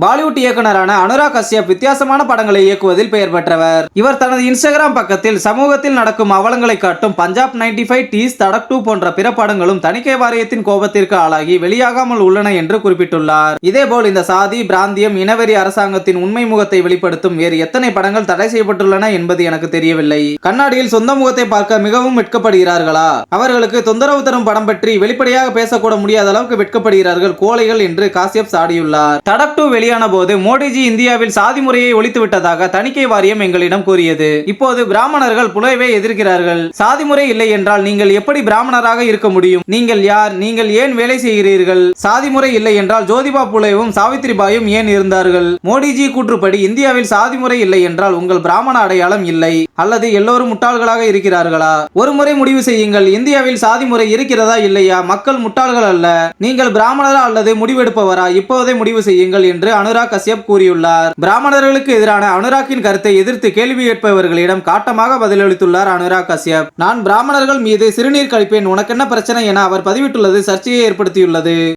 பாலிவுட் இயக்குனரான அனுராக் கஷ்யப் வித்தியாசமான படங்களை இயக்குவதில் பெயர் பெற்றவர். இவர் தனது இன்ஸ்டாகிராம் பக்கத்தில் சமூகத்தில் நடக்கும் அவலங்களை காட்டும் பஞ்சாப் 95 ஃபைவ் டீஸ் தடக் டூ போன்ற பிற படங்களும் தணிக்கை வாரியத்தின் கோபத்திற்கு ஆளாகி வெளியாகாமல் உள்ளன என்று குறிப்பிட்டுள்ளார். இதேபோல் இந்த சாதி பிராந்தியம் இனவெறி அரசாங்கத்தின் உண்மை முகத்தை வெளிப்படுத்தும் வேறு எத்தனை படங்கள் தடை செய்யப்பட்டுள்ளன என்பது எனக்கு தெரியவில்லை. கண்ணாடியில் சொந்த முகத்தை பார்க்க மிகவும் வெட்கப்படுகிறார்களா? அவர்களுக்கு தொந்தரவு தரும் படம் பற்றி வெளிப்படையாக பேசக்கூட முடியாத அளவுக்கு வெட்கப்படுகிறார்கள் கோழைகள் என்று காசியப் சாடியுள்ளார். தடக் டூ வெளியான போது மோடிஜி இந்தியாவில் சாதி முறையை ஒழித்து விட்டதாக தணிக்கை வாரியம் எங்களிடம் கூறியது. இப்போது பிராமணர்கள் புலவை எதிர்க்கிறார்கள். சாதி முறை இல்லை என்றால் நீங்கள் எப்படி பிராமணராக இருக்க முடியும்? நீங்கள் யார்? நீங்கள் ஏன் வேலை செய்கிறீர்கள்? சாதி முறை இல்லை என்றால் ஜோதிபா புலேவும் சாவித்ரிபாயும் ஏன் இருந்தார்கள்? மோடிஜி கூற்றுப்படி இந்தியாவில் சாதி முறை இல்லை என்றால் உங்கள் பிராமண அடையாளம் இல்லை. அல்லது எல்லோரும் முட்டாள்களாக இருக்கிறார்களா? ஒரு முறை முடிவு செய்யுங்கள். இந்தியாவில் சாதி முறை இருக்கிறதா இல்லையா? மக்கள் முட்டாள்கள் அல்ல. நீங்கள் பிராமணரா அல்லது முடிவெடுப்பவரா? இப்போதே முடிவு செய்யுங்கள் என்று என்று அனுராக் கஷ்யப் கூறியுள்ளார். பிராமணர்களுக்கு எதிரான அனுராக்கின் கருத்தை எதிர்த்து கேள்வி கேட்பவர்களிடம் காட்டமாக பதிலளித்துள்ளார் அனுராக் கஷ்யப். நான் பிராமணர்கள் மீது சிறுநீர் கழிப்பேன். உனக்கென்ன பிரச்சனை என அவர் பதிவிட்டுள்ளது சர்ச்சையை ஏற்படுத்தியுள்ளது.